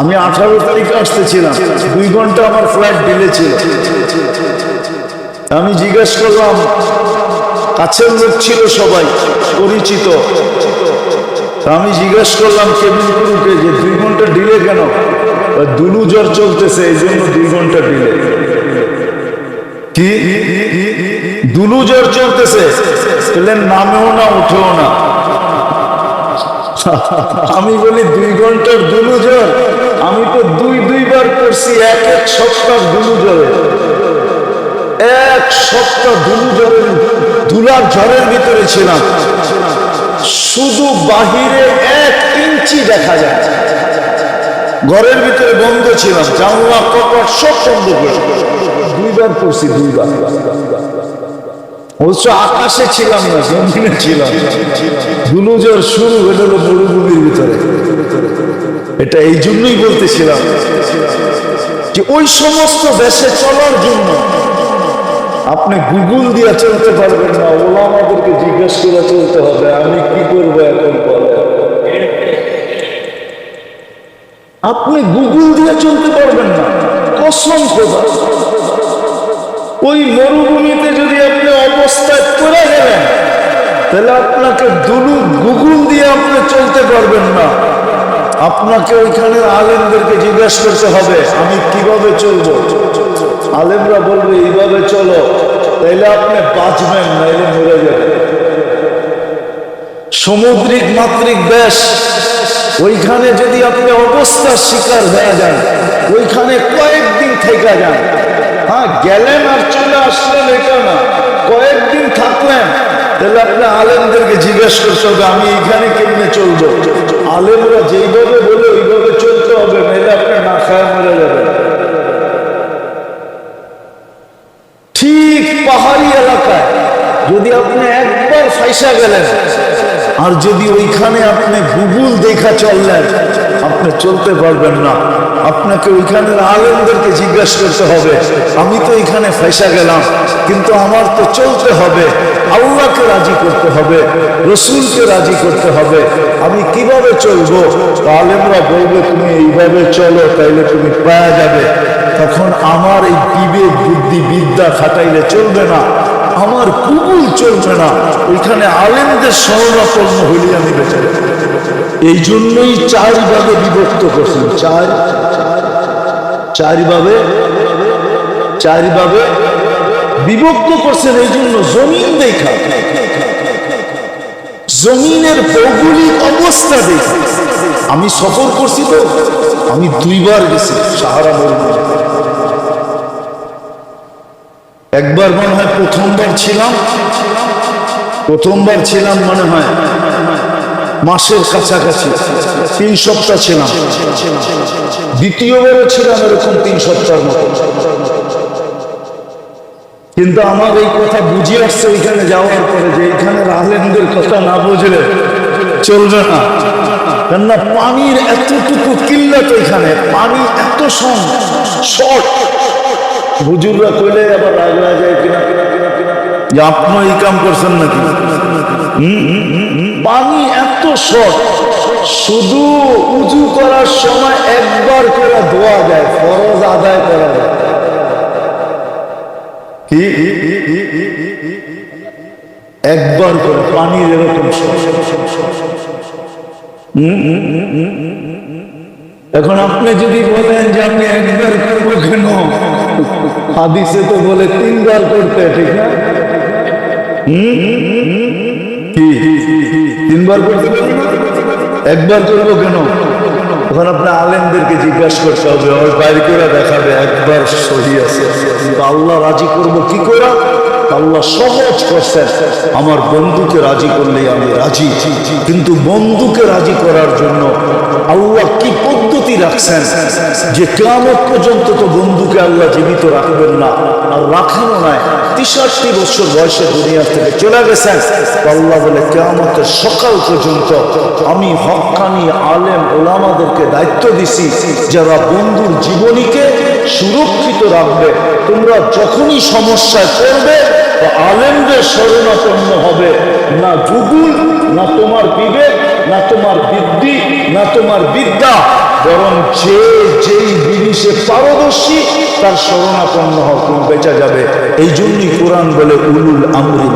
আমি আঠারো তারিখে আসতেছিলাম। দুই ঘণ্টা আমার ফ্লাইট ডিলে ছিল। আমি জিজ্ঞেস করলাম, কাছের লোক ছিল সবাই, পরিচিত। আমি জিজ্ঞেস করলাম, কেবিন ক্রুকে যে দুই ঘণ্টা ডিলে কেন? দুলু জ্বর চলতেছে, এই জন্য দুই ঘণ্টা ডিলে কি? দুলু জ্বর চলতেছে। প্লেন নামেও না, উঠেও না। আমি বলি, দুই ঘণ্টার দুলু জ্বর? আমি তো দুই, দুইবার করছি, এক এক সপ্তাহ দুলু জ্বরে এক সপ্তাহ দুলু জ্বরের দুলার ঝড়ের ভিতরে ছিলাম। শুধু বাহিরে এক ইঞ্চি দেখা যায়। ঘরের ভিতরে বন্ধ ছিলাম, জানলা, কপাট সব বন্ধ করে দুইবার করছি, দুইবার। অবশ্য আকাশে ছিলাম না, জমিনে ছিলাম। দুলুজর শুরু হয়ে হলো মরুভূমির এটা এই জন্যই বলতেছিলাম যে ওই সমস্ত দেশে চলার জন্য আপনি গুগল দিয়ে চলতে পারবেন না ওলা আমাদেরকে জিজ্ঞেস করে চলতে হবে, আমি কি করব এখন আপনি গুগল দিয়ে চলতে পারবেন না, কসম খোদা ওই মরুভূমিতে যদি আপনি অবস্থায় পড়ে গেলেন, তাহলে আপনাকে দুলু গুগল দিয়ে আপনি চলতে পারবেন না। আপনাকে ওইখানে আলেমদেরকে জিজ্ঞেস করতে হবে, আমি কীভাবে চলবো? আলেমরা বলবে, এইভাবে চলো, তাইলে আপনি বাঁচবেন, নাইলে মরে যাবেন। সমুদ্রিক মাত্রিক দেশ, ওইখানে যদি আপনি অবস্থার শিকার হয়ে যান, ওইখানে কয়েকদিন থেকে যান। হ্যাঁ গেলেন আর চলে আসলেন এটা না, কয়েকদিন থাকলেন তাহলে আপনি আলেমদেরকে জিজ্ঞেস হবে, আমি এইখানে কেমনে চলবো? আলেমরা যেইভাবে বলে ওইভাবে চলতে হবে নাহলে আপনি না খায় মরে যাবেন। ঠিক পাহাড়ি এলাকায় যদি আপনি একবার ফাইসা গেলেন, আর যদি ওইখানে আপনি গুগল দেখা চললেন, আপনি চলতে পারবেন না। আপনাকে ওইখানের আলেমদেরকে জিজ্ঞাসা করতে হবে। আমি তো এখানে ফাইসা গেলাম, কিন্তু আমার তো চলতে হবে। আল্লাহকে রাজি করতে হবে, রসুলকে রাজি করতে হবে। আমি কীভাবে চলবো? আলেমরা বলবে, তুমি এইভাবে চলো, তাইলে তুমি পাওয়া যাবে। তখন আমার এই বিবেক বুদ্ধি বিদ্যা খাটাইলে চলবে না। আমার কুকুল চলবে না। ওইখানে আলেমদের শরণাপন্ন হইলে আমি বেঁচে এই জন্যই চার ভাগে বিভক্ত করছেন চার চার ভাবে চার ভাবে বিভক্ত করছেন এই জন্য জমিন দেখা। জমিনের ভৌগোলিক অবস্থা দেখে। আমি সফর করছি তো, আমি দুইবার গেছি সাহারা মরুভূমি একবার মনে হয় প্রথমবার ছিলাম। প্রথমবার ছিলাম মনে হয় মাসের কাছাকাছি, তিন সপ্তাহ ছিলাম। দ্বিতীয়বারও ছিলাম এরকম তিন সপ্তাহের মতো। কিন্তু আমার এই কথা বুঝে আসছে ওইখানে যাওয়ার পরে যে এখানে আলেমদের কথা না বুঝলে চলবে না। কেননা পানির এতটুকু কিল্লাত এখানে, পানি এত শর্ট। হুজুররা কইলে আবার রাগ রাগ যায় কিনা কিনা কিনা কিনা যে আপনি এই কাম করছেন নাকি। পানি এত শর্ট শুধু উজু করার সময় একবার করে ধোয়া যায় ফরজ আদায় করা যায় কি একবার করে পানির এরকম। এখন আপনি যদি বলেন যে আমি একবার করব কেন হাদিসে তো বলে তিনবার করতে, ঠিক না? তিনবার করতে একবার করব কেন? তখন আলেমদেরকে জিজ্ঞাসা করতে হবে ওই বাইরে করে দেখাবে, একবার সহি আছে। কিন্তু আল্লাহ রাজি করব কি করে? আল্লাহ সহজ আমার বন্ধুকে রাজি করলেই আমি রাজি। কিন্তু বন্ধুকে রাজি করার জন্য আল্লাহ কি পদ্ধতি রাখছেন যে কেমন পর্যন্ত তো বন্ধুকে আল্লাহ জীবিত রাখবেন না। আর রাখেনও নাই। তেষট্টি বছর বয়সে দুনিয়া থেকে চলে গেছেন। আল্লাহ বলে কেমতের সকাল পর্যন্ত আমি হকানি আলেম ওলামাদেরকে দায়িত্ব দিছি, যারা বন্ধুর জীবনীকে সুরক্ষিত রাখবে। তোমরা যখনই সমস্যায় পড়বে আলেমদের শরণাপন্ন হবে। না যুগুল, না তোমার বিবেক, না তোমার বৃদ্ধি, না তোমার বিদ্যা। বরং যে, যেই জিনিসে পারদর্শী, তার শরণাপন্ন হক বেঁচা যাবে। এই জন্যই কোরআন বলে, উলুল আমরি